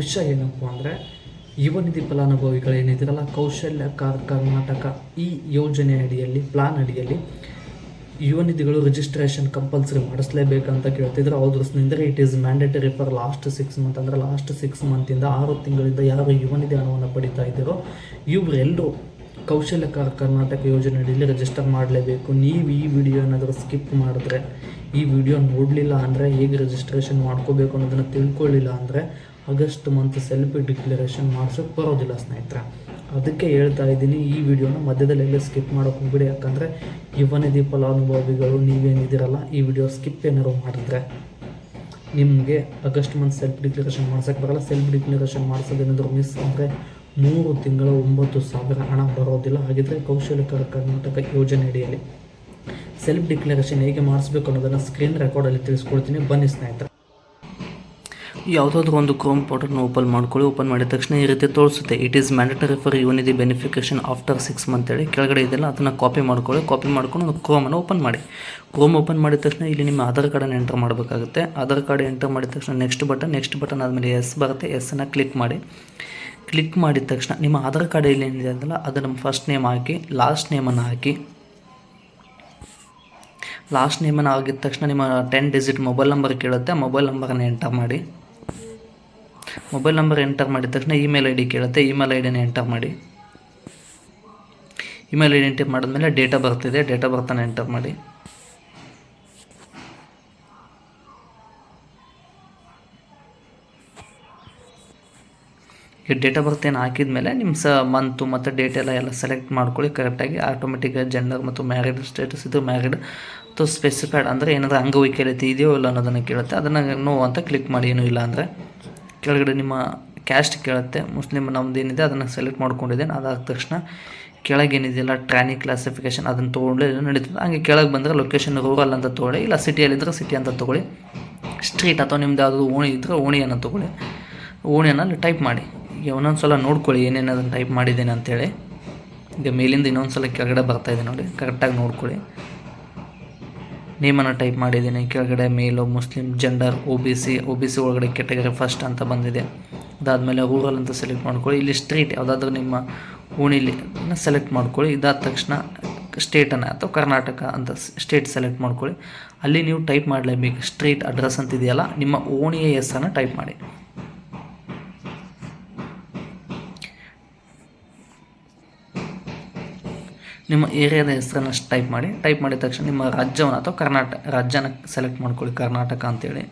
ವಿಷಯ ಏನಪ್ಪ ಅಂದರೆ ಯುವ ನಿಧಿ ಫಲಾನುಭವಿಗಳೇನಿದಿರಲ್ಲ ಕೌಶಲ್ಯ ಕಾರ್, ಕರ್ನಾಟಕ ಈ ಯೋಜನೆ ಅಡಿಯಲ್ಲಿ ಪ್ಲಾನ್ ಅಡಿಯಲ್ಲಿ ಯುವ ನಿಧಿಗಳು ರಿಜಿಸ್ಟ್ರೇಷನ್ ಕಂಪಲ್ಸರಿ ಮಾಡಿಸ್ಲೇಬೇಕಂತ ಕೇಳ್ತಿದ್ರು. ಹೌದು ಸ್ನೇಹಿತರೆ it is mandatory for last six month ಅಂದರೆ ಲಾಸ್ಟ್ ಸಿಕ್ಸ್ ಮಂತಿಂದ ಆರು ತಿಂಗಳಿಂದ ಯಾರು ಯುವ ನಿಧಿ ಹಣವನ್ನು ಪಡಿತಾ ಇದ್ದೀರೋ ಇವರೆಲ್ಲರೂ ಕೌಶಲ್ಯ ಕಾರ್, ಕರ್ನಾಟಕ ಯೋಜನೆ ಅಡಿಯಲ್ಲಿ ರಿಜಿಸ್ಟರ್ ಮಾಡಲೇಬೇಕು. ನೀವು ಈ ವಿಡಿಯೋ ಏನಾದರೂ ಸ್ಕಿಪ್ ಮಾಡಿದ್ರೆ, ಈ ವಿಡಿಯೋ ನೋಡಲಿಲ್ಲ ಅಂದರೆ ಹೇಗೆ ರಿಜಿಸ್ಟ್ರೇಷನ್ ಮಾಡ್ಕೋಬೇಕು ಅನ್ನೋದನ್ನು ತಿಳ್ಕೊಳ್ಳಿಲ್ಲ ಅಂದರೆ ಆಗಸ್ಟ್ ಮಂತ್ ಸೆಲ್ಫಿ ಡಿಕ್ಲರೇಷನ್ ಮಾಡಿಸೋಕೆ ಬರೋದಿಲ್ಲ ಸ್ನೇಹಿತರೆ. ಅದಕ್ಕೆ ಹೇಳ್ತಾ ಇದ್ದೀನಿ, ಈ ವಿಡಿಯೋನ ಮಧ್ಯದಲ್ಲೆಲ್ಲ ಸ್ಕಿಪ್ ಮಾಡೋಕೆ ಹೋಗ್ಬಿಡಿ. ಯಾಕಂದರೆ ಯುವನ ಫಲಾನುಭವಿಗಳು ನೀವೇನಿದ್ದೀರಲ್ಲ, ಈ ವಿಡಿಯೋ ಸ್ಕಿಪ್ ಏನಾರು ಮಾಡಿದ್ರೆ ನಿಮಗೆ ಆಗಸ್ಟ್ ಮಂತ್ ಸೆಲ್ಫ್ ಡಿಕ್ಲರೇಷನ್ ಮಾಡ್ಸೋಕ್ಕೆ ಬರಲ್ಲ. ಸೆಲ್ಫ್ ಡಿಕ್ಲರೇಷನ್ ಮಾಡಿಸೋದೇನಾದರೂ ಮಿಸ್ ಅಂದರೆ ಮೂರು ತಿಂಗಳ ಒಂಬತ್ತು ಸಾವಿರ ಹಣ ಬರೋದಿಲ್ಲ. ಹಾಗಿದ್ರೆ ಕೌಶಲ್ಯಕರ ಕರ್ನಾಟಕ ಯೋಜನೆ ಅಡಿಯಲ್ಲಿ ಸೆಲ್ಫ್ ಡಿಕ್ಲರೇಷನ್ ಹೇಗೆ ಮಾಡಿಸ್ಬೇಕು ಅನ್ನೋದನ್ನು ಸ್ಕ್ರೀನ್ ರೆಕಾರ್ಡಲ್ಲಿ ತಿಳಿಸ್ಕೊಡ್ತೀನಿ. ಬನ್ನಿ ಸ್ನೇಹಿತರೆ. ಯಾವುದಾದ್ರೂ ಒಂದು ಕ್ರೋಮ್ ಪೋರ್ಟಲ್ನ ಓಪನ್ ಮಾಡ್ಕೊಳ್ಳಿ. ಓಪನ್ ಮಾಡಿದ ತಕ್ಷಣ ಈ ರೀತಿ ತೋರಿಸುತ್ತೆ. It is mandatory for the benefication after six month ಹೇಳಿ. ಕೆಳಗಡೆ ಇದೆಲ್ಲ ಅದನ್ನು ಕಾಪಿ ಮಾಡ್ಕೊಳ್ಳಿ. ಕಾಪಿ ಮಾಡ್ಕೊಂಡು ಒಂದು ಕ್ರೋಮನ್ನು ಓಪನ್ ಮಾಡಿ. ಕ್ರೋಮ್ ಓಪನ್ ಮಾಡಿದ ತಕ್ಷಣ ಇಲ್ಲಿ ನಿಮ್ಮ ಆಧಾರ್ ಕಾರ್ಡನ್ನು ಎಂಟರ್ ಮಾಡಬೇಕಾಗುತ್ತೆ. ಆಧಾರ್ ಕಾರ್ಡ್ ಎಂಟರ್ ಮಾಡಿದ ತಕ್ಷಣ ನೆಕ್ಸ್ಟ್ ಬಟನ್ ನೆಕ್ಸ್ಟ್ ಬಟನ್ ಆದಮೇಲೆ ಎಸ್ ಬರುತ್ತೆ. ಎಸ್ಸನ್ನು ಕ್ಲಿಕ್ ಮಾಡಿ. ಕ್ಲಿಕ್ ಮಾಡಿದ ತಕ್ಷಣ ನಿಮ್ಮ ಆಧಾರ್ ಕಾರ್ಡ್ ಇಲ್ಲಿ ಏನಿದೆ ಅದಲ್ಲ ಅದನ್ನು ಫಸ್ಟ್ ನೇಮ್ ಹಾಕಿ ಲಾಸ್ಟ್ ನೇಮನ್ನು ಹಾಕಿ. ಲಾಸ್ಟ್ ನೇಮನ್ನು ಆಗಿದ ತಕ್ಷಣ ನಿಮ್ಮ ಟೆನ್ ಡಿಜಿಟ್ ಮೊಬೈಲ್ ನಂಬರ್ ಕೇಳುತ್ತೆ. ಮೊಬೈಲ್ ನಂಬರನ್ನು ಎಂಟರ್ ಮಾಡಿ. ಮೊಬೈಲ್ ನಂಬರ್ ಎಂಟರ್ ಮಾಡಿದ ತಕ್ಷಣ ಇಮೇಲ್ ಐ ಡಿ ಕೇಳುತ್ತೆ. ಇಮೇಲ್ ಐ ಡಿನ ಎಂಟರ್ ಮಾಡಿ. ಇಮೇಲ್ ಐ ಡಿ ಎಂಟರ್ ಮಾಡಿದ್ಮೇಲೆ ಡೇಟಾ ಬರ್ತಿದೆ ಡೇಟಾ ಬರ್ತಾನೆ ಎಂಟರ್ ಮಾಡಿ. ಈ ಡೇಟ್ ಆಫ್ ಬರ್ತ್ ಏನು ಹಾಕಿದ ಮೇಲೆ ನಿಮ್ಮ ಸ ಮಂತು ಮತ್ತು ಡೇಟ್ ಎಲ್ಲ ಎಲ್ಲ ಸೆಲೆಕ್ಟ್ ಮಾಡ್ಕೊಳ್ಳಿ. ಕರೆಕ್ಟಾಗಿ ಆಟೋಮೆಟಿಕ್ಕಾಗಿ ಜೆಂಡರ್ ಮತ್ತು ಮ್ಯಾರಿಡ್ ಸ್ಟೇಟಸ್ ಇದು ಮ್ಯಾರಿಡ್ ಅಥವಾ ಸ್ಪೆಸಿಫೈಡ್ ಅಂದರೆ ಏನಾದರೂ ಅಂಗವೈಕಲ್ಯತೆ ಇದೆಯೋ ಇಲ್ಲ ಅನ್ನೋದನ್ನು ಕೇಳುತ್ತೆ. ಅದನ್ನು ನೋ ಅಂತ ಕ್ಲಿಕ್ ಮಾಡಿ. ಏನೂ ಇಲ್ಲ ಅಂದರೆ. ಕೆಳಗಡೆ ನಿಮ್ಮ ಕ್ಯಾಸ್ಟ್ ಕೇಳುತ್ತೆ. ಮುಸ್ಲಿಮ್ ನಮ್ದು ಏನಿದೆ, ಅದನ್ನು ಸೆಲೆಕ್ಟ್ ಮಾಡ್ಕೊಂಡಿದ್ದೇನೆ. ಅದಾದ ತಕ್ಷಣ ಕೆಳಗೆ ಏನಿದೆಯಲ್ಲ ಟ್ರಾನಿ ಕ್ಲಾಸಿಫಿಕೇಷನ್ ಅದನ್ನು ತೊಗೊಂಡು ನಡೀತದೆ. ಹಂಗೆ ಕೆಳಗೆ ಬಂದರೆ ಲೊಕೇಶನ್ ರೂರಲ್ ಅಂತ ತೊಗೊಳ್ಳಿ, ಇಲ್ಲ ಸಿಟಿಯಲ್ಲಿದ್ದರೆ ಸಿಟಿ ಅಂತ ತೊಗೊಳ್ಳಿ. ಸ್ಟ್ರೀಟ್ ಅಥವಾ ನಿಮ್ದು ಯಾವುದು ಓಣಿ ಇದ್ದರೆ ಓಣಿಯನ್ನು ತೊಗೊಳ್ಳಿ. ಓಣಿಯನ್ನು ಟೈಪ್ ಮಾಡಿ. ಈಗ ಒಂದೊಂದು ಸಲ ನೋಡ್ಕೊಳ್ಳಿ, ಏನೇನು ಅದನ್ನು ಟೈಪ್ ಮಾಡಿದ್ದೇನೆ ಅಂತೇಳಿ. ಈಗ ಮೇಲಿಂದ ಇನ್ನೊಂದು ಸಲ ಕೆಳಗಡೆ ಬರ್ತಾಯಿದೆ ನೋಡಿ ಕರೆಕ್ಟಾಗಿ ನೋಡ್ಕೊಳ್ಳಿ. ನೇಮನ್ನು ಟೈಪ್ ಮಾಡಿದ್ದೀನಿ. ಕೆಳಗಡೆ ಮೇಲು Muslim gender O B C O B C ಒಳಗಡೆ ಕೆಟಗರಿ ಫಸ್ಟ್ ಅಂತ ಬಂದಿದೆ. ಅದಾದಮೇಲೆ ರೂರಲ್ ಅಂತ ಸೆಲೆಕ್ಟ್ ಮಾಡ್ಕೊಳ್ಳಿ. ಇಲ್ಲಿ ಸ್ಟ್ರೀಟ್ ಯಾವುದಾದ್ರೂ ನಿಮ್ಮ ಓಣಿಲಿ ಸೆಲೆಕ್ಟ್ ಮಾಡ್ಕೊಳ್ಳಿ. ಇದಾದ ತಕ್ಷಣ ಸ್ಟೇಟನ್ನು ಅಥವಾ ಕರ್ನಾಟಕ ಅಂತ ಸ್ಟೇಟ್ ಸೆಲೆಕ್ಟ್ ಮಾಡ್ಕೊಳ್ಳಿ. ಅಲ್ಲಿ ನೀವು ಟೈಪ್ ಮಾಡಲೇಬೇಕು. ಸ್ಟ್ರೀಟ್ ಅಡ್ರೆಸ್ ಅಂತಿದೆಯಲ್ಲ, ನಿಮ್ಮ ಓಣಿಯ ಹೆಸರನ್ನು ಟೈಪ್ ಮಾಡಿ. ನಿಮ್ಮ ಏರಿಯಾದ ಹೆಸರನ್ನು ಟೈಪ್ ಮಾಡಿ ಟೈಪ್ ಮಾಡಿದ ತಕ್ಷಣ ನಿಮ್ಮ ರಾಜ್ಯವನ್ನು ಅಥವಾ ಕರ್ನಾಟಕ ರಾಜ್ಯನ ಸೆಲೆಕ್ಟ್ ಮಾಡ್ಕೊಳ್ಳಿ, ಕರ್ನಾಟಕ ಅಂತೇಳಿ.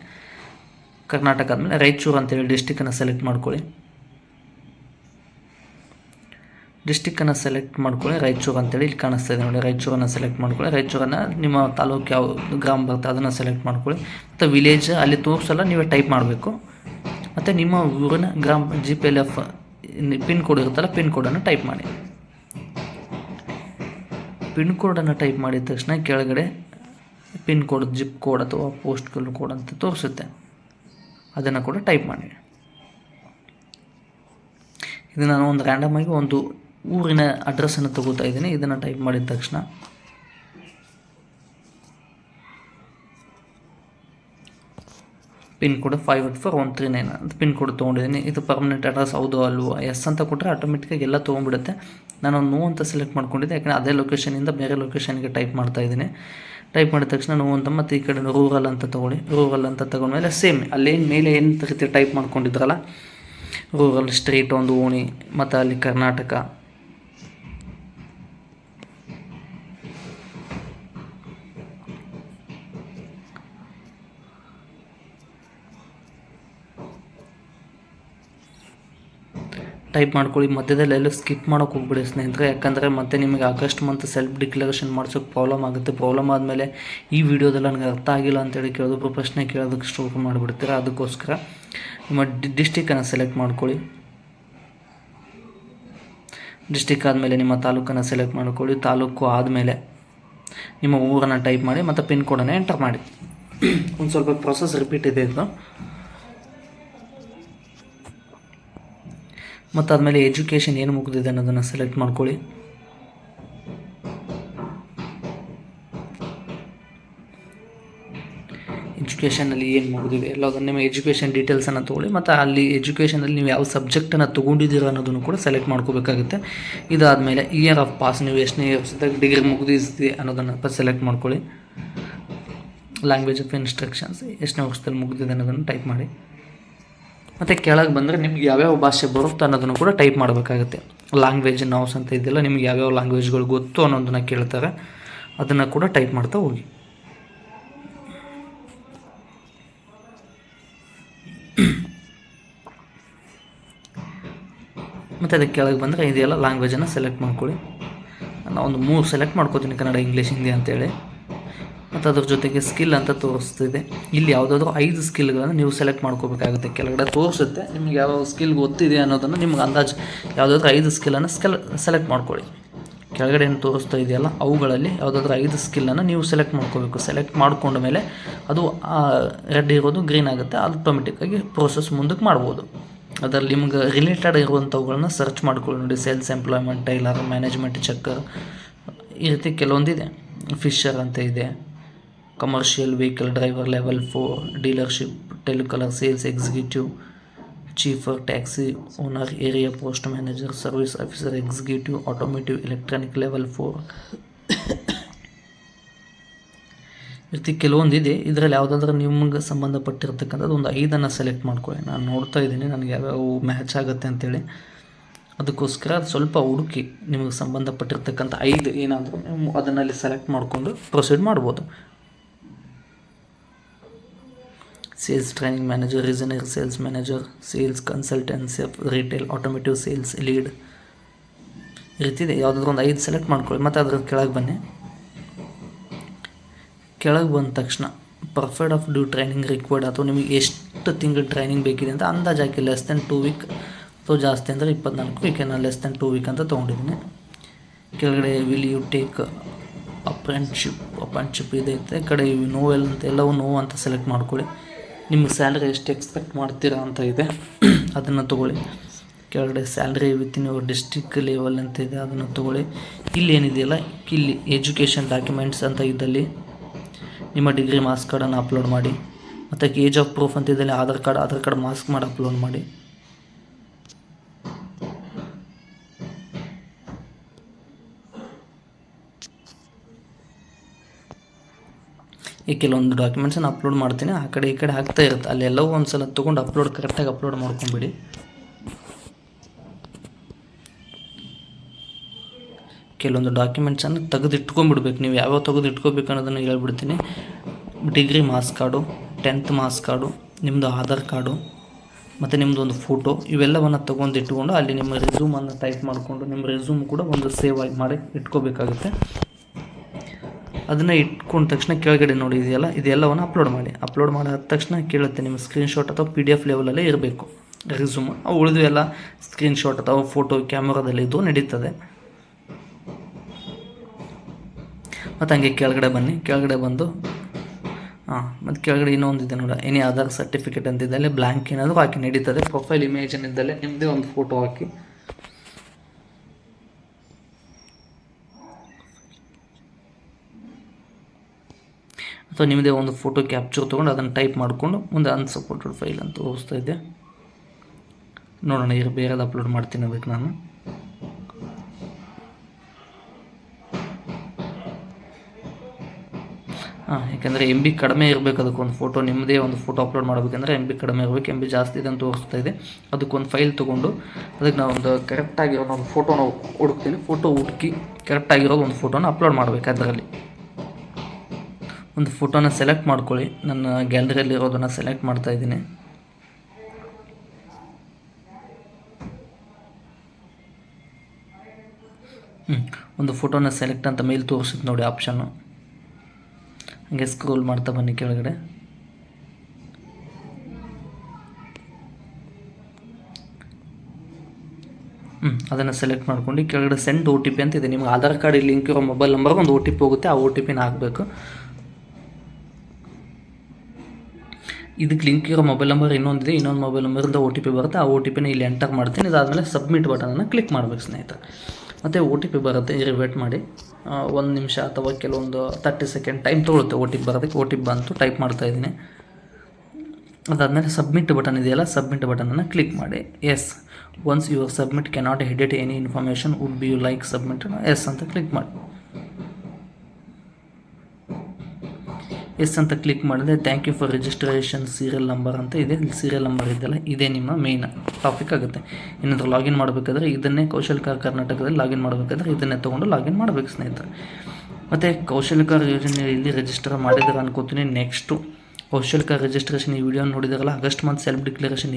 ಕರ್ನಾಟಕ ಆದಮೇಲೆ ರಾಯಚೂರು ಅಂತೇಳಿ ಡಿಸ್ಟಿಕ್ಕನ್ನು ಸೆಲೆಕ್ಟ್ ಮಾಡ್ಕೊಳ್ಳಿ. ಡಿಸ್ಟಿಕ್ಕನ್ನು ಸೆಲೆಕ್ಟ್ ಮಾಡ್ಕೊಳ್ಳಿ, ರಾಯಚೂರು ಅಂತೇಳಿ ಇಲ್ಲಿ ಕಾಣಿಸ್ತಾ ಇದೆ ನೋಡಿ, ರಾಯಚೂರನ್ನು ಸೆಲೆಕ್ಟ್ ಮಾಡ್ಕೊಳ್ಳಿ. ರಾಯಚೂರನ್ನು ನಿಮ್ಮ ತಾಲೂಕು ಯಾವ ಗ್ರಾಮ ಬರುತ್ತೆ ಅದನ್ನು ಸೆಲೆಕ್ಟ್ ಮಾಡ್ಕೊಳ್ಳಿ. ಮತ್ತು ವಿಲೇಜ್ ಅಲ್ಲಿ ತೋರಿಸಲ್ಲ, ನೀವೇ ಟೈಪ್ ಮಾಡಬೇಕು. ಮತ್ತು ನಿಮ್ಮ ಊರಿನ ಗ್ರಾಮ G P L F pin code ಇರುತ್ತಲ್ಲ, ಪಿನ್ ಕೋಡನ್ನು ಟೈಪ್ ಮಾಡಿ. ಪಿನ್ ಕೋಡನ್ನು ಟೈಪ್ ಮಾಡಿದ ತಕ್ಷಣ ಕೆಳಗಡೆ ಪಿನ್ ಕೋಡ್ ಜಿಪ್ ಕೋಡ್ ಅಥವಾ ಪೋಸ್ಟ್ ಕೋಡ್ ಅಂತ ತೋರಿಸುತ್ತೆ. ಅದನ್ನು ಕೂಡ ಟೈಪ್ ಮಾಡಿ. ಇದು ನಾನು ಒಂದು ರ್ಯಾಂಡಮ್ ಆಗಿ ಒಂದು ಊರಿನ ಅಡ್ರೆಸ್ಸನ್ನು ತಗೋತಾ ಇದ್ದೀನಿ. ಇದನ್ನು ಟೈಪ್ ಮಾಡಿದ ತಕ್ಷಣ pin code five eight four one three nine ಅಂತ ಪಿನ್ ಕೋಡ್ ತೊಗೊಂಡಿದ್ದೀನಿ. ಇದು ಪರ್ಮನೆಂಟ್ ಅಡ್ರೆಸ್ ಹೌದು, ಅಲ್ವೋ? ಎಸ್ ಅಂತ ಕೊಟ್ಟರೆ ಆಟೋಮೆಟಿಕಾಗಿ ಎಲ್ಲ ತೊಗೊಂಡ್ಬಿಡುತ್ತೆ. ನಾನು ನೋ ಅಂತ ಸೆಲೆಕ್ಟ್ ಮಾಡ್ಕೊಂಡಿದ್ದೆ. ಯಾಕಂದರೆ ಅದೇ ಲೊಕೇಶನಿಂದ ಬೇರೆ ಲೊಕೇಶನ್ಗೆ ಟೈಪ್ ಮಾಡ್ತಾ ಇದ್ದೀನಿ. ಟೈಪ್ ಮಾಡಿದ ತಕ್ಷಣ ನೋ ಅಂತ ಮತ್ತು ಈ ಕಡೆ ರೂರಲ್ ಅಂತ ತೊಗೊಳ್ಳಿ. ರೂರಲ್ ಅಂತ ತೊಗೊಂಡ್ಮೇಲೆ ಸೇಮ್ ಅಲ್ಲೇನು ಮೇಲೆ ಏನು ರೀತಿ ಟೈಪ್ ಮಾಡ್ಕೊಂಡಿದ್ರಲ್ಲ? ರೂರಲ್ ಸ್ಟ್ರೀಟ್ ಒಂದು ಓಣಿ, ಮತ್ತು ಅಲ್ಲಿ ಕರ್ನಾಟಕ. ಟೈಪ್ ಮಾಡ್ಕೊಳ್ಳಿ, ಮಧ್ಯದಲ್ಲಿ ಎಲ್ಲೂ ಸ್ಕಿಪ್ ಮಾಡೋಕೆ ಹೋಗ್ಬಿಡಿ ಸ್ನೇಹಿತರೆ. ಯಾಕಂದರೆ ಮತ್ತೆ ನಿಮಗೆ ಆಗಸ್ಟ್ ಮಂತ್ ಸೆಲ್ಫ್ ಡಿಕ್ಲರೇಷನ್ ಮಾಡ್ಸೋಕೆ ಪ್ರಾಬ್ಲಮ್ ಆಗುತ್ತೆ. ಪ್ರಾಬ್ಲಮ್ ಆದಮೇಲೆ ಈ ವಿಡಿಯೋದಲ್ಲಿ ನನಗೆ ಅರ್ಥ ಆಗಿಲ್ಲ ಅಂತೇಳಿ ಕೇಳೋದು ಪ್ರಶ್ನೆ ಕೇಳೋದಕ್ಕೆ ಸ್ಟೋರ್ ಮಾಡಿಬಿಡ್ತೀರಾ? ಅದಕ್ಕೋಸ್ಕರ ನಿಮ್ಮ ಡಿಸ್ಟಿಕನ್ನು ಸೆಲೆಕ್ಟ್ ಮಾಡ್ಕೊಳ್ಳಿ. ಡಿಸ್ಟಿಕ್ ಆದಮೇಲೆ ನಿಮ್ಮ ತಾಲೂಕನ್ನು ಸೆಲೆಕ್ಟ್ ಮಾಡ್ಕೊಳ್ಳಿ. ತಾಲೂಕು ಆದಮೇಲೆ ನಿಮ್ಮ ಊರನ್ನು ಟೈಪ್ ಮಾಡಿ ಮತ್ತು ಪಿನ್ ಕೋಡನ್ನು ಎಂಟರ್ ಮಾಡಿ. ಒಂದು ಸ್ವಲ್ಪ ಪ್ರೊಸೆಸ್ ರಿಪೀಟ್ ಇದೆ ಇದು ಮತ್ತು ಆದಮೇಲೆ ಎಜುಕೇಷನ್ ಏನು ಮುಗಿದಿದೆ ಅನ್ನೋದನ್ನು ಸೆಲೆಕ್ಟ್ ಮಾಡ್ಕೊಳ್ಳಿ. ಎಜುಕೇಷನ್ ಎಜುಕೇಷನಲ್ಲಿ ಏನು ಮುಗಿದಿದೆ? ಎಲ್ಲದನ್ನು ನಿಮ್ಮ ಎಜುಕೇಷನ್ ಡೀಟೇಲ್ಸನ್ನು ತೊಗೊಳ್ಳಿ, ಮತ್ತು ಅಲ್ಲಿ ಎಜುಕೇಷನಲ್ಲಿ ನೀವು ಯಾವ ಸಬ್ಜೆಕ್ಟನ್ನು ತೊಗೊಂಡಿದ್ದೀರ ಅನ್ನೋದನ್ನು ಕೂಡ ಸೆಲೆಕ್ಟ್ ಮಾಡ್ಕೋಬೇಕಾಗುತ್ತೆ. ಇದಾದಮೇಲೆ ಇಯರ್ ಆಫ್ ಪಾಸ್ ನೀವು ಎಷ್ಟನೇ ವರ್ಷದಾಗ ಡಿಗ್ರಿ ಮುಗಿದಿದ್ದೀರಿ ಅನ್ನೋದನ್ನು ಸೆಲೆಕ್ಟ್ ಮಾಡ್ಕೊಳ್ಳಿ. ಲ್ಯಾಂಗ್ವೇಜ್ ಆಫ್ ಇನ್ಸ್ಟ್ರಕ್ಷನ್ಸ್ ಎಷ್ಟನೇ ವರ್ಷದಲ್ಲಿ ಮುಗಿದಿದೆ ಅನ್ನೋದನ್ನು ಟೈಪ್ ಮಾಡಿ. ಮತ್ತು ಕೆಳಗೆ ಬಂದರೆ ನಿಮ್ಗೆ ಯಾವ್ಯಾವ ಭಾಷೆ ಬರುತ್ತೆ ಅನ್ನೋದನ್ನು ಕೂಡ ಟೈಪ್ ಮಾಡಬೇಕಾಗುತ್ತೆ. ಲ್ಯಾಂಗ್ವೇಜ್ ನೌಸ್ ಅಂತ ಇದೆಯಲ್ಲ ನಿಮ್ಗೆ ಯಾವ್ಯಾವ ಲ್ಯಾಂಗ್ವೇಜ್ಗಳು ಗೊತ್ತು ಅನ್ನೋದನ್ನು ಕೇಳ್ತಾರೆ. ಅದನ್ನು ಕೂಡ ಟೈಪ್ ಮಾಡ್ತಾ ಹೋಗಿ. ಮತ್ತು ಅದಕ್ಕೆ ಕೆಳಗೆ ಬಂದರೆ ಇದೆಯಲ್ಲ ಲ್ಯಾಂಗ್ವೇಜನ್ನು ಸೆಲೆಕ್ಟ್ ಮಾಡ್ಕೊಳ್ಳಿ. ನಾನು ಒಂದು ಮೂರು ಸೆಲೆಕ್ಟ್ ಮಾಡ್ಕೋತೀನಿ ಕನ್ನಡ ಇಂಗ್ಲೀಷ್ ಹಿಂದಿ ಅಂತೇಳಿ. ಮತ್ತು ಅದ್ರ ಜೊತೆಗೆ ಸ್ಕಿಲ್ ಅಂತ ತೋರಿಸ್ತಿದೆ. ಇಲ್ಲಿ ಯಾವುದಾದ್ರು ಐದು ಸ್ಕಿಲ್ಗಳನ್ನು ನೀವು ಸೆಲೆಕ್ಟ್ ಮಾಡ್ಕೋಬೇಕಾಗುತ್ತೆ. ಕೆಳಗಡೆ ತೋರಿಸುತ್ತೆ. ನಿಮ್ಗೆ ಯಾವ ಸ್ಕಿಲ್ ಗೊತ್ತಿದೆ ಅನ್ನೋದನ್ನು ನಿಮ್ಗೆ ಅಂದಾಜು ಯಾವುದಾದ್ರು ಐದು ಸ್ಕಿಲನ್ನು ಸ್ಕೆಲ್ ಸೆಲೆಕ್ಟ್ ಮಾಡ್ಕೊಳ್ಳಿ. ಕೆಳಗಡೆ ಏನು ತೋರಿಸ್ತಾ ಇದೆಯಲ್ಲ, ಅವುಗಳಲ್ಲಿ ಯಾವುದಾದ್ರೂ ಐದು ಸ್ಕಿಲ್ಲನ್ನು ನೀವು ಸೆಲೆಕ್ಟ್ ಮಾಡ್ಕೋಬೇಕು. ಸೆಲೆಕ್ಟ್ ಮಾಡ್ಕೊಂಡ ಮೇಲೆ ಅದು ರೆಡ್ ಇರೋದು ಗ್ರೀನ್ ಆಗುತ್ತೆ. ಆಟೋಮೆಟಿಕ್ಕಾಗಿ ಪ್ರೋಸೆಸ್ ಮುಂದಕ್ಕೆ ಮಾಡ್ಬೋದು. ಅದರಲ್ಲಿ ನಿಮ್ಗೆ ರಿಲೇಟೆಡ್ ಇರುವಂಥವುಗಳನ್ನ ಸರ್ಚ್ ಮಾಡ್ಕೊಳ್ಳಿ. ನೋಡಿ sales employment tailor management checker ಈ ರೀತಿ ಕೆಲವೊಂದಿದೆ. ಫಿಶರ್ ಅಂತ ಇದೆ. Commercial vehicle driver level four dealership telecaller sales executive chauffeur taxi owner area post manager service officer executive automotive electronic level four ರೀತಿ ಕೆಲವೊಂದಿದೆ ಇದರಲ್ಲಿ ಯಾವುದಾದ್ರೂ ನಿಮ್ಗೆ ಸಂಬಂಧಪಟ್ಟಿರ್ತಕ್ಕಂಥದ್ದು ಒಂದು ಐದನ್ನು ಸೆಲೆಕ್ಟ್ ಮಾಡ್ಕೊಳ್ಳಿ. ನಾನು ನೋಡ್ತಾ ಇದ್ದೀನಿ. ನನಗೆ ಯಾವ್ಯಾವ ಮ್ಯಾಚ್ ಆಗುತ್ತೆ ಅಂತೇಳಿ. ಅದಕ್ಕೋಸ್ಕರ ಅದು ಸ್ವಲ್ಪ ಹುಡುಕಿ ನಿಮಗೆ ಸಂಬಂಧಪಟ್ಟಿರ್ತಕ್ಕಂಥ ಐದು ಏನಾದರೂ ನೀವು ಅದನ್ನಲ್ಲಿ ಸೆಲೆಕ್ಟ್ ಮಾಡಿಕೊಂಡು ಪ್ರೊಸೀಡ್ ಮಾಡ್ಬೋದು. Sales training manager reasoner sales manager sales consultancy retail automotive sales lead ಈ ರೀತಿ ಇದೆ. ಯಾವುದಾದ್ರೂ ಒಂದು ಐದು ಸೆಲೆಕ್ಟ್ ಮಾಡ್ಕೊಳ್ಳಿ. ಮತ್ತು ಅದ್ರ ಕೆಳಗೆ ಬನ್ನಿ. ಕೆಳಗೆ ಬಂದ ತಕ್ಷಣ perfect of due training required ಅಥವಾ ನಿಮಗೆ ಎಷ್ಟು ತಿಂಗಳು ಟ್ರೈನಿಂಗ್ ಬೇಕಿದೆ ಅಂತ ಅಂದಾಜು ಲೆಸ್ ದೆನ್ ಟೂ ವೀಕ್ ಅಥವಾ ಜಾಸ್ತಿ ಅಂದರೆ ಇಪ್ಪತ್ನಾಲ್ಕು ವೀಕ್ ನಾನು ಲೆಸ್ ದೆನ್ ಟೂ ವೀಕ್ ಅಂತ ತೊಗೊಂಡಿದ್ದೀನಿ. ಕೆಳಗಡೆ will you take apprenticeship apprenticeship ಇದೆ. ಕಡೆ ನೋವೆಲ್ ಅಂತ, ಎಲ್ಲವೂ ನೋವು ಅಂತ ಸೆಲೆಕ್ಟ್ ಮಾಡ್ಕೊಳ್ಳಿ. ನಿಮ್ಗೆ ಸ್ಯಾಲ್ರಿ ಎಷ್ಟು ಎಕ್ಸ್ಪೆಕ್ಟ್ ಮಾಡ್ತೀರಾ ಅಂತ ಇದೆ. ಅದನ್ನು ತೊಗೊಳ್ಳಿ. ಕೆಳಗಡೆ salary within your district level ಅಂತ ಇದೆ, ಅದನ್ನು ತೊಗೊಳ್ಳಿ. ಇಲ್ಲಿ ಏನಿದೆಯಲ್ಲ, ಇಲ್ಲಿ ಎಜುಕೇಷನ್ ಡಾಕ್ಯುಮೆಂಟ್ಸ್ ಅಂತ ಇದ್ದಲ್ಲಿ ನಿಮ್ಮ ಡಿಗ್ರಿ ಮಾರ್ಕ್ಸ್ ಕಾರ್ಡನ್ನು ಅಪ್ಲೋಡ್ ಮಾಡಿ, ಮತ್ತು ಏಜ್ ಆಫ್ ಪ್ರೂಫ್ ಅಂತ ಇದ್ದಲ್ಲಿ Aadhaar card Aadhaar card marks ಮಾಡಿ ಅಪ್ಲೋಡ್ ಮಾಡಿ. ಈ ಕೆಲವೊಂದು ಡಾಕ್ಯುಮೆಂಟ್ಸನ್ನು ಅಪ್ಲೋಡ್ ಮಾಡ್ತೀನಿ. ಆ ಕಡೆ ಈ ಕಡೆ ಆಗ್ತಾ ಇರುತ್ತೆ. ಅಲ್ಲೆಲ್ಲವೂ ಒಂದು ಸಲ ತೊಗೊಂಡು ಅಪ್ಲೋಡ್ ಕರೆಕ್ಟಾಗಿ ಅಪ್ಲೋಡ್ ಮಾಡ್ಕೊಂಬಿಡಿ. ಕೆಲವೊಂದು ಡಾಕ್ಯುಮೆಂಟ್ಸನ್ನು ತೆಗೆದಿಟ್ಕೊಂಡ್ಬಿಡ್ಬೇಕು ನೀವು ಯಾವ್ಯಾವ ತೆಗೆದು ಇಟ್ಕೋಬೇಕು ಅನ್ನೋದನ್ನು ಹೇಳ್ಬಿಡ್ತೀನಿ. Degree marks card tenth marks card ನಿಮ್ಮದು ಆಧಾರ್ ಕಾರ್ಡು ಮತ್ತು ನಿಮ್ಮದು ಒಂದು ಫೋಟೋ ಇವೆಲ್ಲವನ್ನು ತೊಗೊಂಡು ಇಟ್ಕೊಂಡು ಅಲ್ಲಿ ನಿಮ್ಮ ರೆಸ್ಯೂಮನ್ನು ಟೈಪ್ ಮಾಡಿಕೊಂಡು, ನಿಮ್ಮ ರೆಸ್ಯೂಮ್ ಕೂಡ ಒಂದು ಸೇವ್ ಆಗಿ ಮಾಡಿ ಇಟ್ಕೋಬೇಕಾಗುತ್ತೆ. ಅದನ್ನು ಇಟ್ಕೊಂಡ ತಕ್ಷಣ ಕೆಳಗಡೆ ನೋಡಿ ಇದೆಯಲ್ಲ, ಇದೆಲ್ಲವನ್ನು ಅಪ್ಲೋಡ್ ಮಾಡಿ. ಅಪ್ಲೋಡ್ ಮಾಡಿದ ತಕ್ಷಣ ಕೇಳುತ್ತೆ ನಿಮ್ಮ ಸ್ಕ್ರೀನ್ಶಾಟ್ ಅಥವಾ ಪಿ ಡಿ ಎಫ್ ಲೆವೆಲಲ್ಲೇ ಇರಬೇಕು. ರೆಸ್ಯೂಮ್ ಅವು ಉಳಿದು ಎಲ್ಲ ಸ್ಕ್ರೀನ್ಶಾಟ್ ಅಥವಾ ಫೋಟೋ ಕ್ಯಾಮ್ರಾದಲ್ಲಿ ಇದು ನಡೀತದೆ. ಮತ್ತು ಹಂಗೆ ಕೆಳಗಡೆ ಬನ್ನಿ. ಕೆಳಗಡೆ ಬಂದು, ಹಾಂ, ಮತ್ತು ಕೆಳಗಡೆ ಇನ್ನೊಂದಿದೆ ನೋಡ. ಎನಿ ಆಧಾರ್ ಸರ್ಟಿಫಿಕೇಟ್ ಅಂತಿದ್ದಲ್ಲಿ ಬ್ಲ್ಯಾಂಕ್ ಏನಾದರೂ ಹಾಕಿ ನಡೀತದೆ. ಪ್ರೊಫೈಲ್ ಇಮೇಜ್ ಏನಿದ್ದಲ್ಲಿ ನಿಮ್ಮದೇ ಒಂದು ಫೋಟೋ ಹಾಕಿ. ಅಥವಾ ನಿಮ್ಮದೇ ಒಂದು ಫೋಟೋ ಕ್ಯಾಪ್ಚರ್ ತೊಗೊಂಡು ಅದನ್ನು ಟೈಪ್ ಮಾಡಿಕೊಂಡು ಮುಂದೆ ಅನ್ಸಪೋರ್ಟೆಡ್ ಫೈಲ್ ಅಂತ ತೋರಿಸ್ತಾ ಇದ್ದೆ. ನೋಡೋಣ, ಈಗ ಬೇರೆದು ಅಪ್ಲೋಡ್ ಮಾಡ್ತೀನಿ ಅದಕ್ಕೆ ನಾನು. ಹಾಂ, ಯಾಕೆಂದರೆ ಎಂ ಬಿ ಕಡಿಮೆ ಇರಬೇಕು ಅದಕ್ಕೊಂದು ಫೋಟೋ ನಿಮ್ಮದೇ ಒಂದು ಫೋಟೋ ಅಪ್ಲೋಡ್ ಮಾಡಬೇಕಂದ್ರೆ ಎಂ ಬಿ ಕಡಿಮೆ ಇರಬೇಕು ಎಂ ಬಿ ಜಾಸ್ತಿ ಇದೆ ಅಂತ ತೋರಿಸ್ತಾ ಇದೆ ಅದಕ್ಕೊಂದು ಫೈಲ್ ತೊಗೊಂಡು ಅದಕ್ಕೆ ನಾವು ಒಂದು ಕರೆಕ್ಟಾಗಿರೋ ಒಂದು ಫೋಟೋನ ಹುಡುಕ್ತೀನಿ. ಫೋಟೋ ಹುಡುಕಿ ಕರೆಕ್ಟಾಗಿರೋದು ಒಂದು ಫೋಟೋನ ಅಪ್ಲೋಡ್ ಮಾಡಬೇಕು ಅದರಲ್ಲಿ. ಒಂದು ಫೋಟೋನ ಸೆಲೆಕ್ಟ್ ಮಾಡ್ಕೊಳ್ಳಿ. ನನ್ನ ಗ್ಯಾಲರಿಯಲ್ಲಿ ಇರೋದನ್ನು ಸೆಲೆಕ್ಟ್ ಮಾಡ್ತಾ ಇದ್ದೀನಿ. ಒಂದು ಫೋಟೋನ ಸೆಲೆಕ್ಟ್ ಅಂತ ಮೇಲ್ ತೋರಿಸುತ್ತೆ ನೋಡಿ ಆಪ್ಷನ್ನು. ಹಾಗೆ ಸ್ಕ್ರೋಲ್ ಮಾಡ್ತಾ ಬನ್ನಿ ಕೆಳಗಡೆ. ಹ್ಞೂ ಅದನ್ನು ಸೆಲೆಕ್ಟ್ ಮಾಡ್ಕೊಂಡು ಕೆಳಗಡೆ ಸೆಂಡ್ ಓ ಟಿ ಪಿ ಅಂತ ಇದೆ. ನಿಮ್ಗೆ ಆಧಾರ್ ಕಾರ್ಡ್ ಲಿಂಕ್ ಇರೋ ಮೊಬೈಲ್ ನಂಬರ್ಗೆ ಒಂದು ಒ ಟಿ ಪಿ ಹೋಗುತ್ತೆ. ಆ ಒ ಟಿ ಪಿನ ಹಾಕಬೇಕು. ಇದಕ್ಕೆ ಲಿಂಕ್ ಇರೋ ಮೊಬೈಲ್ ನಂಬರ್ ಇನ್ನೊಂದಿದೆ, ಇನ್ನೊಂದು ಮೊಬೈಲ್ ನಂಬರಿಂದ ಒ ಟಿ ಪಿ ಬರುತ್ತೆ. ಆ ಒ ಟಿ ಪಿನ ಇಲ್ಲಿ ಎಂಟರ್ ಮಾಡ್ತೀನಿ. ಇದಾದಮೇಲೆ ಸಬ್ಮಿಟ್ ಬಟನನ್ನು ಕ್ಲಿಕ್ ಮಾಡಬೇಕು ಸ್ನೇಹಿತರೆ. ಮತ್ತು ಒ ಟಿ ಪಿ ಬರುತ್ತೆ, ಇಲ್ಲಿ ವೇಟ್ ಮಾಡಿ. ಒಂದು ನಿಮಿಷ ಅಥವಾ ಕೆಲವೊಂದು ತರ್ಟಿ ಸೆಕೆಂಡ್ ಟೈಮ್ ತೊಗೊಳುತ್ತೆ ಒ ಟಿ ಪಿ ಬರೋದಕ್ಕೆ. ಒ ಟಿ ಪಿ ಬಂತು ಟೈಪ್ ಮಾಡ್ತಾ ಇದ್ದೀನಿ. ಅದಾದಮೇಲೆ ಸಬ್ಮಿಟ್ ಬಟನ್ ಇದೆಯಲ್ಲ ಸಬ್ಮಿಟ್ ಬಟನನ್ನು ಕ್ಲಿಕ್ ಮಾಡಿ. Yes once your submit cannot edit any information would be you like submit yes ಅಂತ ಕ್ಲಿಕ್ ಮಾಡಿ. ಎಸ್ ಅಂತ ಕ್ಲಿಕ್ ಮಾಡಿದ್ರೆ thank you for registration serial number ಅಂತ ಇದೆ. ಸೀರಿಯಲ್ ನಂಬರ್ ಇದೆಯಲ್ಲ, ಇದೇ ನಿಮ್ಮ ಮೇಯ್ನ್ ಟಾಪಿಕ್ ಆಗುತ್ತೆ. ಏನಾದರೂ ಲಾಗಿನ್ ಮಾಡಬೇಕಾದ್ರೆ ಇದನ್ನೇ ಕೌಶಲ್ಕಾರ ಕರ್ನಾಟಕದಲ್ಲಿ ಲಾಗಿನ್ ಮಾಡಬೇಕಾದ್ರೆ ಇದನ್ನೇ ತೊಗೊಂಡು ಲಾಗಿನ್ ಮಾಡಬೇಕು ಸ್ನೇಹಿತರೆ. ಮತ್ತು ಕೌಶಲ್ಯಕಾರ ಯೋಜನೆಯಲ್ಲಿ ರಿಜಿಸ್ಟರ್ ಮಾಡಿದ್ರೆ ಅನ್ಕೋತೀನಿ. ನೆಕ್ಸ್ಟು ಕೌಶಲ್ಯಕಾರ ರಿಜಿಸ್ಟ್ರೇಷನ್ ಈ ವಿಡಿಯೋ ನೋಡಿದಾರಲ್ಲ ಆಗಸ್ಟ್ ಮಂತ್ ಸೆಲ್ಫ್ ಡಿಕ್ಲರೇಷನ್